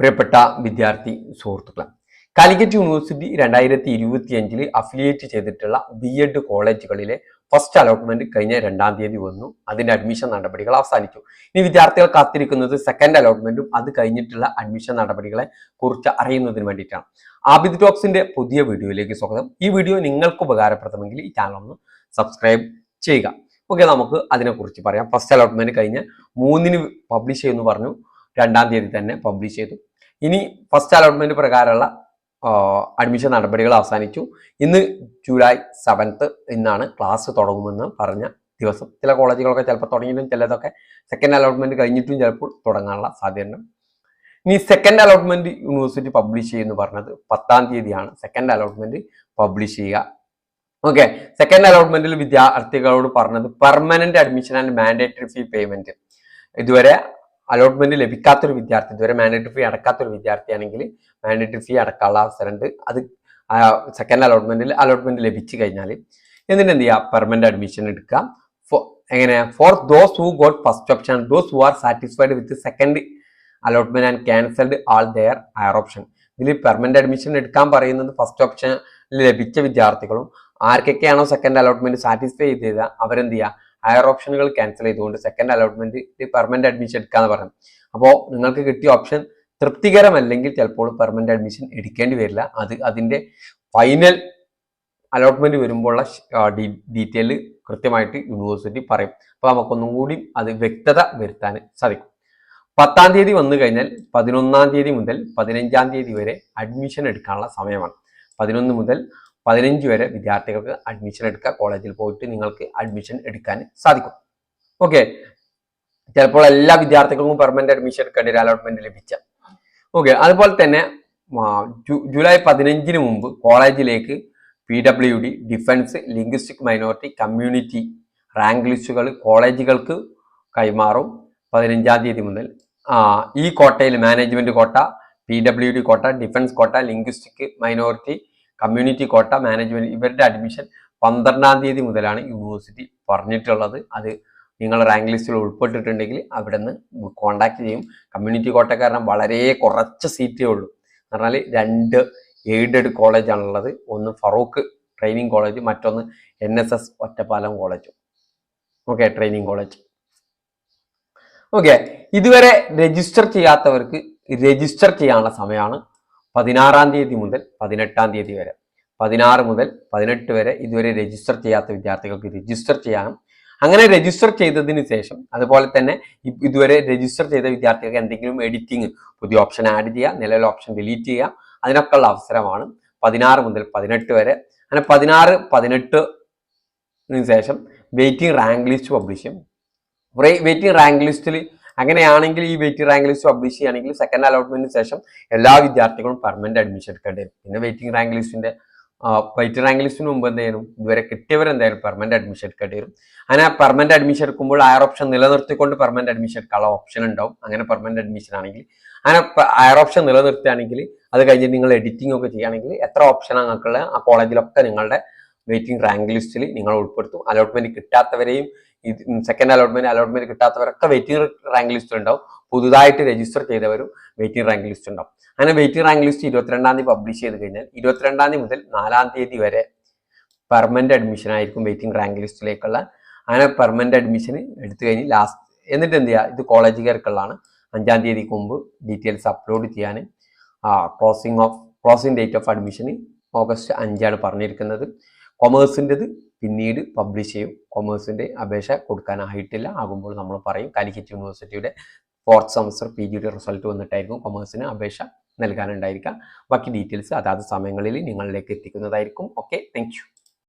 പ്രിയപ്പെട്ട വിദ്യാർത്ഥി സുഹൃത്തുക്കളെ കാലിക്കറ്റ് യൂണിവേഴ്സിറ്റി രണ്ടായിരത്തി ഇരുപത്തി അഞ്ചിൽ അഫിലിയേറ്റ് ചെയ്തിട്ടുള്ള ബി എഡ് കോളേജുകളിലെ ഫസ്റ്റ് അലോട്ട്മെന്റ് കഴിഞ്ഞ രണ്ടാം തീയതി വന്നു. അതിന്റെ അഡ്മിഷൻ നടപടികൾ അവസാനിച്ചു. ഇനി വിദ്യാർത്ഥികൾ കാത്തിരിക്കുന്നത് സെക്കൻഡ് അലോട്ട്മെന്റും അത് കഴിഞ്ഞിട്ടുള്ള അഡ്മിഷൻ നടപടികളെ കുറിച്ച് അറിയുന്നതിന് വേണ്ടിയിട്ടാണ്. ആബിദ് ടോക്സിന്റെ പുതിയ വീഡിയോയിലേക്ക് സ്വാഗതം. ഈ വീഡിയോ നിങ്ങൾക്ക് ഉപകാരപ്രദമെങ്കിൽ ഈ ചാനൽ ഒന്ന് സബ്സ്ക്രൈബ് ചെയ്യുക. ഓക്കെ നമുക്ക് അതിനെക്കുറിച്ച് പറയാം. ഫസ്റ്റ് അലോട്ട്മെന്റ് കഴിഞ്ഞ് മൂന്നിന് പബ്ലിഷ് ചെയ്യുമെന്ന് പറഞ്ഞു. രണ്ടാം തീയതി തന്നെ പബ്ലിഷ് ചെയ്തു. ഇനി ഫസ്റ്റ് അലോട്ട്മെന്റ് പ്രകാരമുള്ള അഡ്മിഷൻ നടപടികൾ അവസാനിച്ചു. ഇന്ന് ജൂലൈ സെവൻത്ത് ഇന്നാണ് ക്ലാസ് തുടങ്ങുമെന്ന് പറഞ്ഞ ദിവസം. ചില കോളേജുകളൊക്കെ ചിലപ്പോൾ തുടങ്ങിയിട്ടും ചിലതൊക്കെ സെക്കൻഡ് അലോട്ട്മെന്റ് കഴിഞ്ഞിട്ടും ചിലപ്പോൾ തുടങ്ങാനുള്ള സാധ്യതയുണ്ട്. ഇനി സെക്കൻഡ് അലോട്ട്മെന്റ് യൂണിവേഴ്സിറ്റി പബ്ലിഷ് ചെയ്യുമെന്ന് പറഞ്ഞത് പത്താം തീയതിയാണ്. സെക്കൻഡ് അലോട്ട്മെന്റ് പബ്ലിഷ് ചെയ്യുക. ഓക്കെ സെക്കൻഡ് അലോട്ട്മെന്റിൽ വിദ്യാർത്ഥികളോട് പറഞ്ഞത് permanent admission and mandatory fee payment ഇതുവരെ അലോട്ട്മെന്റ് ലഭിക്കാത്തൊരു വിദ്യാർത്ഥി ഇതുവരെ മാൻഡേറ്ററി ഫീ അടക്കാത്തൊരു വിദ്യാർത്ഥിയാണെങ്കിൽ മാൻഡേറ്ററി ഫീ അടക്കാനുള്ള അവസരമുണ്ട്. അത് സെക്കൻഡ് അലോട്ട്മെന്റിൽ അലോട്ട്മെന്റ് ലഭിച്ചു കഴിഞ്ഞാൽ എന്നിട്ട് എന്ത് ചെയ്യുക പെർമനന്റ് അഡ്മിഷൻ എടുക്കുക. എങ്ങനെ? For those who got first option those who are satisfied with second allotment and cancelled all their higher option ഇതിൽ പെർമനന്റ് അഡ്മിഷൻ എടുക്കാൻ പറയുന്നത് ഫസ്റ്റ് ഓപ്ഷൻ ലഭിച്ച വിദ്യാർത്ഥികളും ആർക്കൊക്കെയാണോ സെക്കൻഡ് അലോട്ട്മെന്റ് സാറ്റിസ്ഫൈ ചെയ്തത്? അവരെന്ത് ചെയ്യുക ഹയർ ഓപ്ഷനുകൾ ക്യാൻസൽ ചെയ്തുകൊണ്ട് സെക്കൻഡ് അലോട്ട്മെന്റ് പെർമനന്റ് അഡ്മിഷൻ എടുക്കാന്ന് പറഞ്ഞു. അപ്പോൾ നിങ്ങൾക്ക് കിട്ടിയ ഓപ്ഷൻ തൃപ്തികരമല്ലെങ്കിൽ ചിലപ്പോൾ പെർമനന്റ് അഡ്മിഷൻ എടുക്കേണ്ടി വരില്ല. അത് അതിന്റെ ഫൈനൽ അലോട്ട്മെന്റ് വരുമ്പോഴുള്ള ഡീറ്റെയിൽ കൃത്യമായിട്ട് യൂണിവേഴ്സിറ്റി പറയും. അപ്പോൾ നമുക്കൊന്നും കൂടി അത് വ്യക്തത വരുത്താൻ സാധിക്കും. പത്താം തീയതി വന്നു കഴിഞ്ഞാൽ പതിനൊന്നാം തീയതി മുതൽ പതിനഞ്ചാം തീയതി വരെ അഡ്മിഷൻ എടുക്കാനുള്ള സമയമാണ്. പതിനൊന്ന് മുതൽ പതിനഞ്ച് വരെ വിദ്യാർത്ഥികൾക്ക് അഡ്മിഷൻ എടുക്കുക. കോളേജിൽ പോയിട്ട് നിങ്ങൾക്ക് അഡ്മിഷൻ എടുക്കാൻ സാധിക്കും. ഓക്കെ ചിലപ്പോൾ എല്ലാ വിദ്യാർത്ഥികൾക്കും പെർമനന്റ് അഡ്മിഷൻ എടുക്കേണ്ട ഒരു അലോട്ട്മെന്റ് ലഭിച്ച. ഓക്കെ അതുപോലെ തന്നെ ജൂലൈ പതിനഞ്ചിന് മുമ്പ് കോളേജിലേക്ക് P W D defence linguistic minority community rank ലിസ്റ്റുകൾ കോളേജുകൾക്ക് കൈമാറും പതിനഞ്ചാം തീയതി മുതൽ. ഈ കോട്ടയിൽ management quota P W D quota defence quota linguistic minority community quota management ഇവരുടെ അഡ്മിഷൻ പന്ത്രണ്ടാം തീയതി മുതലാണ് യൂണിവേഴ്സിറ്റി പറഞ്ഞിട്ടുള്ളത്. അത് നിങ്ങൾ റാങ്ക് ലിസ്റ്റിൽ ഉൾപ്പെട്ടിട്ടുണ്ടെങ്കിൽ അവിടെ നിന്ന് കോണ്ടാക്ട് ചെയ്യും. കമ്മ്യൂണിറ്റി കോട്ട കാരണം വളരെ കുറച്ച് സീറ്റേ ഉള്ളൂ എന്ന് പറഞ്ഞാൽ രണ്ട് എയ്ഡഡ് കോളേജാണുള്ളത് ഒന്ന് ഫറൂഖ് ട്രെയിനിങ് കോളേജ് മറ്റൊന്ന് N S S Ottapalam college okay training college okay ഇതുവരെ രജിസ്റ്റർ ചെയ്യാത്തവർക്ക് രജിസ്റ്റർ ചെയ്യാനുള്ള സമയമാണ്. പതിനാറാം തീയതി മുതൽ പതിനെട്ടാം തീയതി വരെ. പതിനാറ് മുതൽ പതിനെട്ട് വരെ ഇതുവരെ രജിസ്റ്റർ ചെയ്യാത്ത വിദ്യാർത്ഥികൾക്ക് രജിസ്റ്റർ ചെയ്യാം അങ്ങനെ രജിസ്റ്റർ ചെയ്തതിന് ശേഷം അതുപോലെ തന്നെ ഇതുവരെ രജിസ്റ്റർ ചെയ്ത വിദ്യാർത്ഥികൾക്ക് എന്തെങ്കിലും എഡിറ്റിംഗ് പുതിയ ഓപ്ഷൻ ആഡ് ചെയ്യുക നിലവിലെ ഓപ്ഷൻ ഡിലീറ്റ് ചെയ്യുക അതിനൊക്കെയുള്ള അവസരമാണ് പതിനാറ് മുതൽ പതിനെട്ട് വരെ. അങ്ങനെ പതിനാറ് പതിനെട്ട് ശേഷം വെയിറ്റിംഗ് റാങ്ക് ലിസ്റ്റ് പബ്ലിഷ് ചെയ്യും. വെയിറ്റിംഗ് റാങ്ക് ലിസ്റ്റിൽ അങ്ങനെയാണെങ്കിൽ ഈ വെയിറ്റിംഗ് റാങ്ക് ലിസ്റ്റ് പബ്ലിഷ് ചെയ്യുകയാണെങ്കിൽ സെക്കൻഡ് അലോട്ട്മെന്റിന് ശേഷം എല്ലാ വിദ്യാർത്ഥികളും പെർമനന്റ് അഡ്മിഷൻ എടുക്കേണ്ടി വരും. പിന്നെ വെയിറ്റിംഗ് റാങ്ക് ലിസ്റ്റിന്റെ വെയിറ്റിംഗ് റാങ്ക് ലിസ്റ്റിന് മുമ്പ് എന്ത് ചെയ്യണം? ഇതുവരെ കിട്ടിയവർ എന്തായാലും പെർമനന്റ് അഡ്മിഷൻ എടുക്കേണ്ടി വരും. അങ്ങനെ പെർമനന്റ് അഡ്മിഷൻ എടുക്കുമ്പോൾ ഹയർ ഓപ്ഷൻ നിലനിർത്തിക്കൊണ്ട് പെർമനന്റ് അഡ്മിഷൻ എടുക്കാനുള്ള ഓപ്ഷൻ ഉണ്ടാവും. അങ്ങനെ പെർമനന്റ് അഡ്മിഷൻ ആണെങ്കിൽ അങ്ങനെ ഹയർ ഓപ്ഷൻ നിലനിർത്തുകയാണെങ്കിൽ അത് കഴിഞ്ഞിട്ട് നിങ്ങൾ എഡിറ്റിംഗ് ഒക്കെ ചെയ്യുകയാണെങ്കിൽ എത്ര ഓപ്ഷൻ നിങ്ങൾക്കുള്ള ആ കോളേജിലൊക്കെ നിങ്ങളുടെ വെയിറ്റിംഗ് റാങ്ക് ലിസ്റ്റിൽ നിങ്ങൾ ഉൾപ്പെടുത്തും. അലോട്ട്മെന്റ് കിട്ടാത്തവരെയും സെക്കൻഡ് അലോട്ട്മെന്റ് അലോട്ട്മെന്റ് കിട്ടാത്തവരൊക്കെ വെയിറ്റിംഗ് റാങ്ക് ലിസ്റ്റ് ഉണ്ടാവും പുതുതായിട്ട് രജിസ്റ്റർ ചെയ്തവരും വെയിറ്റിംഗ് റാങ്ക് ലിസ്റ്റ് ഉണ്ടാവും. അങ്ങനെ വെയിറ്റിംഗ് റാങ്ക് ലിസ്റ്റ് ഇരുപത്തിരണ്ടാം തീയതി പബ്ലിഷ് ചെയ്ത് കഴിഞ്ഞാൽ ഇരുപത്തിരണ്ടാം തീയതി മുതൽ നാലാം തീയതി വരെ പെർമനന്റ് അഡ്മിഷൻ ആയിരിക്കും വെയിറ്റിംഗ് റാങ്ക് ലിസ്റ്റിലേക്കുള്ള അങ്ങനെ പെർമനന്റ് അഡ്മിഷൻ എടുത്തു കഴിഞ്ഞ് ലാസ്റ്റ് എന്നിട്ട് എന്ത് ചെയ്യുക? ഇത് കോളേജുകാർക്കുള്ളതാണ് അഞ്ചാം തീയതിക്ക് മുമ്പ് ഡീറ്റെയിൽസ് അപ്ലോഡ് ചെയ്യാൻ closing of closing date of അഡ്മിഷന് ഓഗസ്റ്റ് അഞ്ചാണ് പറഞ്ഞിരിക്കുന്നത്. കൊമേഴ്സിന്റെത് പിന്നീട് പബ്ലിഷ് ചെയ്യും. കൊമേഴ്സിന്റെ അപേക്ഷ കൊടുക്കാനായിട്ടില്ല ആകുമ്പോൾ നമ്മൾ പറയും കാലിക്കറ്റ് യൂണിവേഴ്സിറ്റിയുടെ ഫോർത്ത് സെമസ്റ്റർ പി ജിയുടെ റിസൾട്ട് വന്നിട്ടായിരിക്കും കൊമേഴ്സിന് അപേക്ഷ നൽകാനുണ്ടായിരിക്കുക. ബാക്കി ഡീറ്റെയിൽസ് അതാത് സമയങ്ങളിൽ നിങ്ങളിലേക്ക് എത്തിക്കുന്നതായിരിക്കും. Okay thank